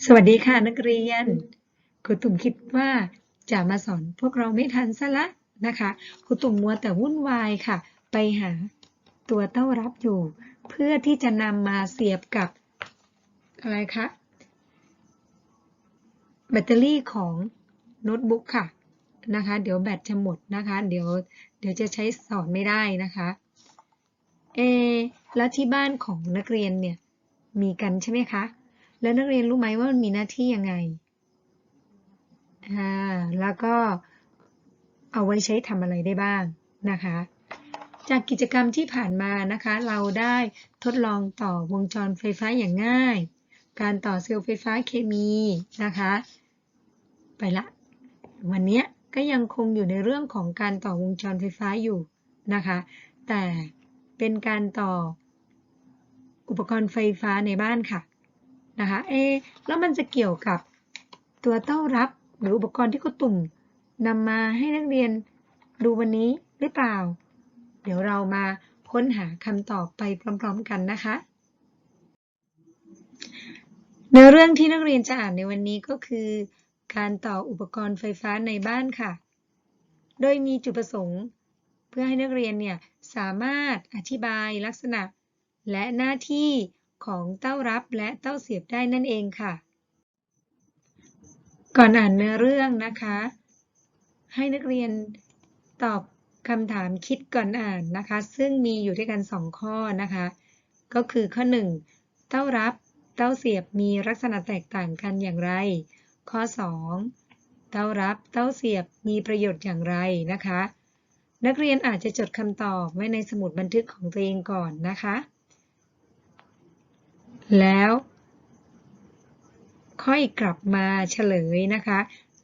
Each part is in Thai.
สวัสดีค่ะนักเรียนครูตุ่มคิดว่าจะมาสอนพวกเราไม่ทันซะละนะคะครูตุ่มมัวแต่วุ่นวายค่ะ ไปหาตัวเต้ารับอยู่ เพื่อที่จะนำมาเสียบกับอะไรคะแบตเตอรี่ของโน้ตบุ๊กค่ะนะคะ เดี๋ยวแบตจะหมดนะคะ เดี๋ยวเดี๋ยวจะใช้สอนไม่ได้นะคะเอแล้วที่บ้านของนักเรียนเนี่ยมีกันใช่ไหมคะ แล้วนักเรียนรู้ไหมว่ามันมีหน้าที่ยังไงอ่าแล้วก็เอาไว้ใช้ทำอะไรได้บ้างนะคะ จากกิจกรรมที่ผ่านมานะคะ เราได้ทดลองต่อวงจรไฟฟ้าอย่างง่าย การต่อเซลล์ไฟฟ้าเคมีนะคะ ไปละ วันนี้ก็ยังคงอยู่ในเรื่องของการต่อวงจรไฟฟ้าอยู่นะคะ แต่เป็นการต่ออุปกรณ์ไฟฟ้าในบ้านค่ะ นะคะ เอ แล้วมันจะเกี่ยวกับตัวเต้ารับหรืออุปกรณ์ที่ครูตุ่มนำมาให้นักเรียนดูวันนี้หรือเปล่า เดี๋ยวเรามาค้นหาคำตอบไปพร้อม ๆ กันนะคะเนื้อเรื่องที่นักเรียนจะอ่านในวันนี้ก็คือ การต่ออุปกรณ์ไฟฟ้าในบ้านค่ะ โดยมีจุดประสงค์ เพื่อให้นักเรียนเนี่ยสามารถอธิบายลักษณะและหน้าที่ ของเต้ารับและเต้าเสียบได้นั่นเองค่ะ ก่อนอ่านเนื้อเรื่องนะคะ ให้นักเรียนตอบคำถามคิดก่อนอ่านนะคะ ซึ่งมีอยู่ด้วยกัน 2 ข้อนะคะ ก็คือข้อ 1 เต้ารับเต้าเสียบมีลักษณะแตกต่างกันอย่างไร ข้อ 2 เต้ารับเต้าเสียบมีประโยชน์อย่างไรนะคะ นักเรียนอาจจะจดคำตอบไว้ในสมุดบันทึกของตัวเองก่อนนะคะ แล้ว ค่อยกลับมาเฉลยนะคะ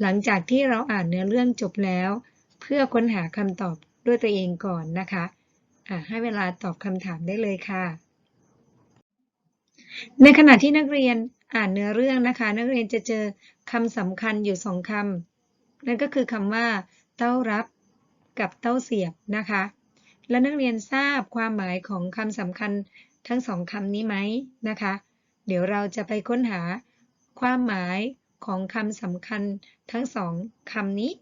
หลังจากที่เราอ่านเนื้อเรื่องจบแล้ว เพื่อค้นหาคำตอบด้วยตัวเองก่อนนะคะะให้เวลาตอบคำถามได้เลยค่ะ ในขณะที่นักเรียนอ่านเนื้อเรื่องนะคะ นักเรียนจะเจอคำสำคัญอยู่สองคำนั่นก็คือคำว่า เต้ารับกับเต้าเสียบนะคะ และนักเรียนทราบความหมายของคำสำคัญ ทั้งสองคำนี้ไหมนะคะ เดี๋ยวเราจะไปค้นหาความหมายของคำสำคัญทั้งสองคำนี้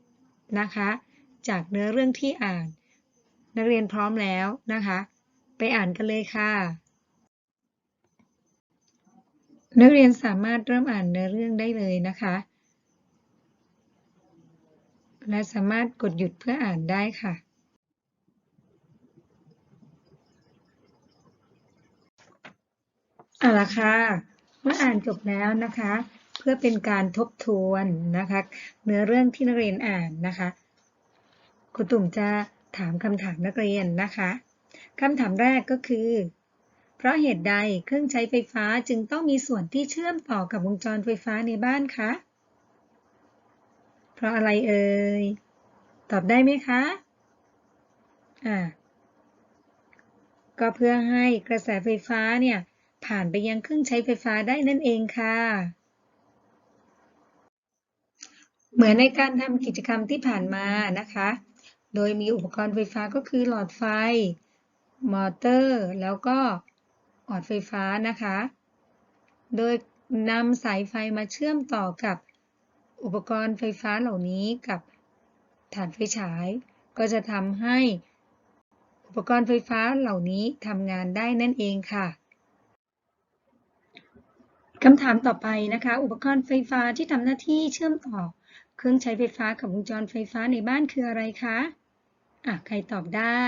นะคะ จากเนื้อเรื่องที่อ่าน นักเรียนพร้อมแล้วนะคะ ไปอ่านกันเลยค่ะ นักเรียนสามารถเริ่มอ่านเนื้อเรื่องได้เลยนะคะ และสามารถกดหยุดเพื่ออ่านได้ค่ะ เอาละค่ะเมื่ออ่านจบแล้วนะคะ เพื่อเป็นการทบทวนนะคะ เนื้อเรื่องที่นักเรียนอ่านนะคะครูตุ่มจะถามคำถามนักเรียนนะคะคำถามแรกก็คือ เพราะเหตุใดเครื่องใช้ไฟฟ้าจึงต้องมีส่วนที่เชื่อมต่อกับวงจรไฟฟ้าในบ้านคะเพราะอะไรเอ่ยตอบได้ไหมคะอ่าก็เพื่อให้กระแสไฟฟ้าเนี่ย ผ่านไปยังเครื่องใช้ไฟฟ้าได้นั่นเองค่ะ เหมือนในการทำกิจกรรมที่ผ่านมานะคะ โดยมีอุปกรณ์ไฟฟ้าก็คือหลอดไฟ มอเตอร์ แล้วก็ออดไฟฟ้านะคะ โดยนำสายไฟมาเชื่อมต่อกับอุปกรณ์ไฟฟ้าเหล่านี้กับฐานไฟฉาย ก็จะทำให้อุปกรณ์ไฟฟ้าเหล่านี้ทำงานได้นั่นเองค่ะ คำถามต่อไปนะคะ อุปกรณ์ไฟฟ้าที่ทำหน้าที่เชื่อมต่อ เครื่องใช้ไฟฟ้ากับวงจรไฟฟ้าในบ้านคืออะไรคะอะใครตอบได้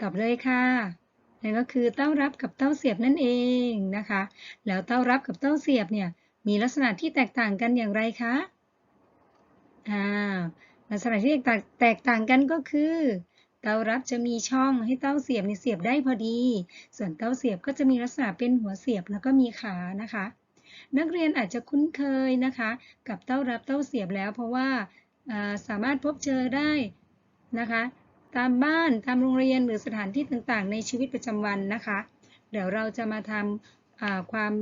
ตอบเลยค่ะนั่นก็คือเต้ารับกับเต้าเสียบนั่นเองนะคะ แล้วเต้ารับกับเต้าเสียบเนี่ยมีลักษณะที่แตกต่างกันอย่างไรคะอ่าลักษณะที่แตกต่างกันก็คือ เต้ารับจะมีช่องให้เต้าเสียบเนี่ยเสียบได้พอดี ส่วนเต้าเสียบก็จะมีลักษณะเป็นหัวเสียบแล้วก็มีขานะคะ นักเรียนอาจจะคุ้นเคยนะคะ กับเต้ารับเต้าเสียบแล้วเพราะว่าสามารถพบเจอได้นะคะ ตามบ้านตามโรงเรียนหรือสถานที่ต่างๆ ในชีวิตประจำวันนะคะ เดี๋ยวเราจะมาทำความ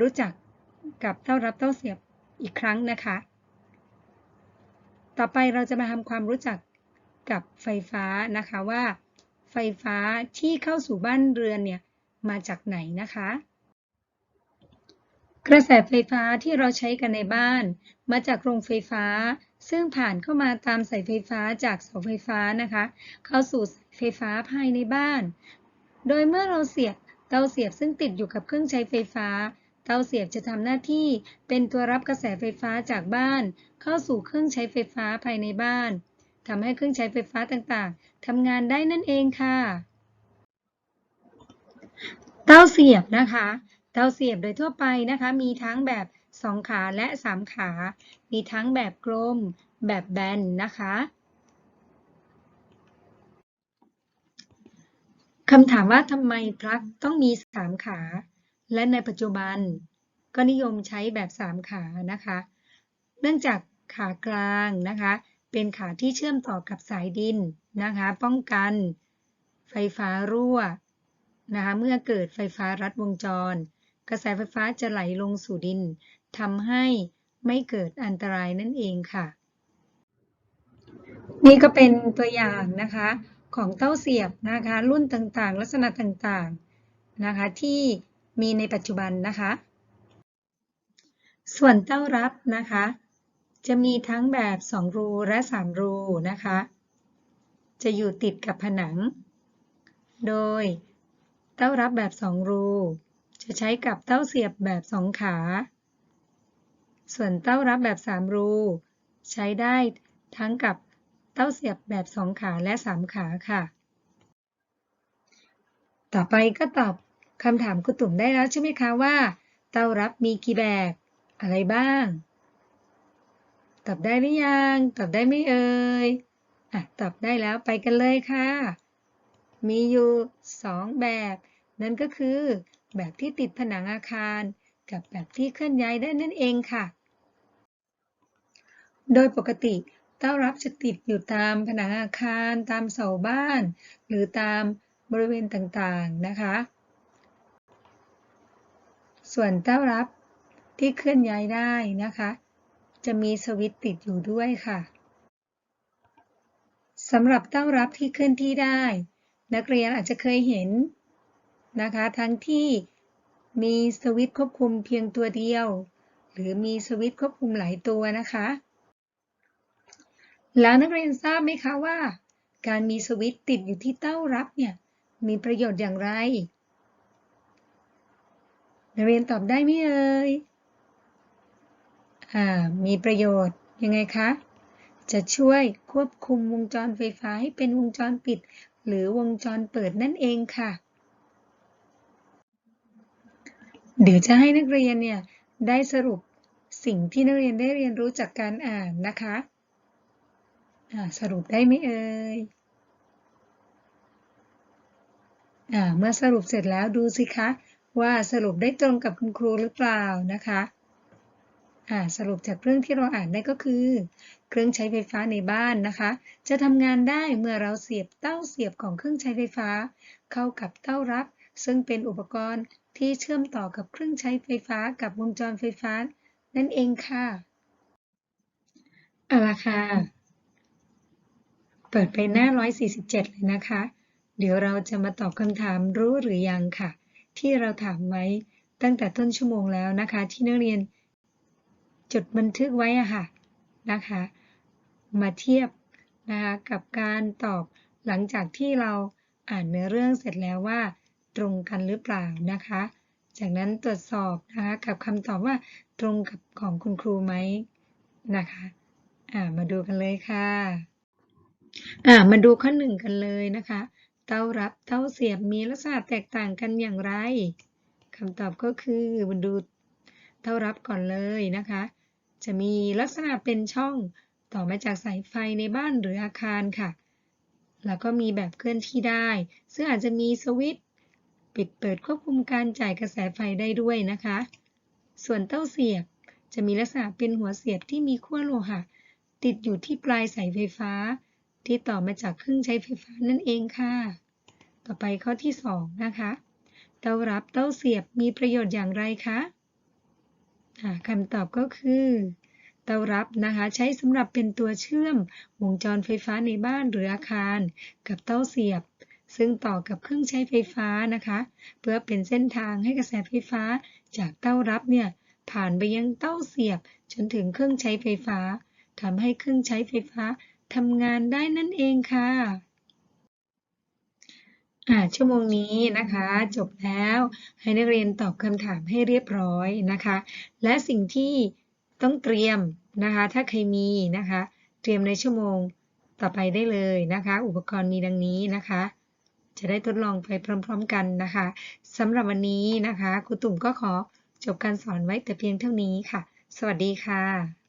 รู้จักกับเต้ารับเต้าเสียบอีกครั้งนะคะ ต่อไปเราจะมาทำความรู้จัก กับไฟฟ้านะคะว่า ไฟฟ้าที่เข้าสู่บ้านเรือนเนี่ยมาจากไหนนะคะ กระแสไฟฟ้าที่เราใช้กันในบ้าน มาจากโรงไฟฟ้า ซึ่งผ่านเข้ามาตามสายไฟฟ้าจากเสาไฟฟ้านะคะ เข้าสู่สายไฟฟ้าภายในบ้าน โดยเมื่อเราเสียบเตาเสียบซึ่งติดอยู่กับเครื่องใช้ไฟฟ้า เตาเสียบจะทำหน้าที่เป็นตัวรับกระแสไฟฟ้าจากบ้าน เข้าสู่เครื่องใช้ไฟฟ้าภายในบ้าน ทำให้เครื่องใช้ไฟฟ้าต่างๆทำงานได้นั่นเองค่ะ เต้าเสียบนะคะ เต้าเสียบโดยทั่วไปนะคะ มีทั้งแบบ2ขาและ3ขา มีทั้งแบบกลม แบบแบนนะคะคำถามว่าทำไมพลั๊กต้องมี3ขา และในปัจจุบันก็นิยมใช้แบบ3ขานะคะ เนื่องจากขากลางนะคะ เป็นขาที่เชื่อมต่อกับสายดินนะคะ ป้องกันไฟฟ้ารั่วนะคะ เมื่อเกิดไฟฟ้ารัดวงจร กระแสไฟฟ้าจะไหลลงสู่ดินทำให้ไม่เกิดอันตรายนั่นเองค่ะ นี่ก็เป็นตัวอย่างนะคะของเต้าเสียบนะคะ รุ่นต่างๆ ลักษณะต่างๆนะคะ ที่มีในปัจจุบันนะคะ ส่วนเต้ารับนะคะ จะมีทั้งแบบ 2 รูและ 3 รูนะคะ จะอยู่ติดกับผนัง โดยเต้ารับแบบ 2 รู จะใช้กับเต้าเสียบแบบ 2 ขา ส่วนเต้ารับแบบ 3 รู ใช้ได้ทั้งกับเต้าเสียบแบบ 2 ขาและ 3 ขาค่ะ ต่อไปก็ตอบคำถามคุณตุ่มได้แล้วใช่ไหมคะว่า เต้ารับมีกี่แบบ อะไรบ้าง ตอบได้หรือยัง ตอบได้ไม่เอ่ยอะตอบได้แล้วไปกันเลยค่ะ มีอยู่2แบบ นั่นก็คือ แบบที่ติดผนังอาคาร กับแบบที่เคลื่อนย้ายได้นั่นเองค่ะ โดยปกติเต้ารับจะติดอยู่ตามผนังอาคารตามเสาบ้าน หรือตามบริเวณต่างๆนะคะ ส่วนเต้ารับที่เคลื่อนย้ายได้นะคะ จะมีสวิตติดอยู่ด้วยค่ะสำหรับเต้ารับที่เคลื่อนที่ได้ นักเรียนอาจจะเคยเห็นนะคะ ทั้งที่มีสวิตควบคุมเพียงตัวเดียว หรือมีสวิตควบคุมหลายตัวนะคะ แล้วนักเรียนทราบไหมคะว่า การมีสวิตติดอยู่ที่เต้ารับเนี่ยมีประโยชน์อย่างไร นักเรียนตอบได้ไหมเอ่ย มีประโยชน์ยังไงคะ จะช่วยควบคุมวงจรไฟฟ้าให้เป็นวงจรปิด หรือวงจรเปิดนั่นเองค่ะ เดี๋ยวจะให้นักเรียนเนี่ยได้สรุปสิ่งที่นักเรียนได้เรียนรู้จากการอ่านนะคะสรุปได้ไหมเอ่ยเมื่อสรุปเสร็จแล้วดูสิคะ ว่าสรุปได้ตรงกับคุณครูหรือเปล่านะคะ สรุปจากเรื่องที่เราอ่านได้ก็คือ เครื่องใช้ไฟฟ้าในบ้านนะคะ จะทำงานได้เมื่อเราเสียบเต้าเสียบของเครื่องใช้ไฟฟ้า เข้ากับเต้ารับ ซึ่งเป็นอุปกรณ์ที่เชื่อมต่อกับเครื่องใช้ไฟฟ้ากับวงจรไฟฟ้า นั่นเองค่ะเอาละค่ะ เปิดไปหน้า 147 เลยนะคะ เดี๋ยวเราจะมาตอบคำถามรู้หรือยังค่ะ ที่เราถามไว้ตั้งแต่ต้นชั่วโมงแล้วนะคะ ที่นักเรียน จดบันทึกไว้อะค่ะนะคะ มาเทียบนะคะกับการตอบหลังจากที่เราอ่านเนื้อเรื่องเสร็จแล้วว่า ตรงกันหรือเปล่านะคะ จากนั้นตรวจสอบนะคะกับคำตอบว่าตรงกับของคุณครูไหมนะคะะมาดูกันเลยค่ะอ่ามาดูข้อหนึ่งกันเลยนะคะ เต้ารับเต้าเสียบมีลักษณะแตกต่างกันอย่างไรคำตอบก็คือมาดูเต้ารับก่อนเลยนะคะ จะมีลักษณะเป็นช่องต่อมาจากสายไฟในบ้านหรืออาคารค่ะ แล้วก็มีแบบเคลื่อนที่ได้ ซึ่งอาจจะมีสวิตช์ปิดเปิดควบคุมการจ่ายกระแสไฟได้ด้วยนะคะ ส่วนเต้าเสียบจะมีลักษณะเป็นหัวเสียบที่มีขั้วโลหะ ติดอยู่ที่ปลายสายไฟฟ้า ที่ต่อมาจากเครื่องใช้ไฟฟ้านั่นเองค่ะ ต่อไปข้อที่ 2 นะคะ เต้ารับเต้าเสียบมีประโยชน์อย่างไรคะ คำตอบก็คือเต้ารับนะคะใช้สำหรับเป็นตัวเชื่อมวงจรไฟฟ้าในบ้านหรืออาคาร กับเต้าเสียบ ซึ่งต่อกับเครื่องใช้ไฟฟ้านะคะ เพื่อเป็นเส้นทางให้กระแสไฟฟ้าจากเต้ารับเนี่ยผ่านไปยังเต้าเสียบจนถึงเครื่องใช้ไฟฟ้าทำให้เครื่องใช้ไฟฟ้าทำงานได้นั่นเองค่ะ อ่าชั่วโมงนี้นะคะ จบแล้วให้นักเรียนตอบคำถามให้เรียบร้อยนะคะ และสิ่งที่ต้องเตรียมนะคะ ถ้าใครมีนะคะ เตรียมในชั่วโมงต่อไปได้เลยนะคะ อุปกรณ์มีดังนี้นะคะ จะได้ทดลองไปพร้อม ๆ กันนะคะสำหรับวันนี้นะคะครูตุ่มก็ขอจบการสอนไว้แต่เพียงเท่านี้ค่ะ สวัสดีค่ะ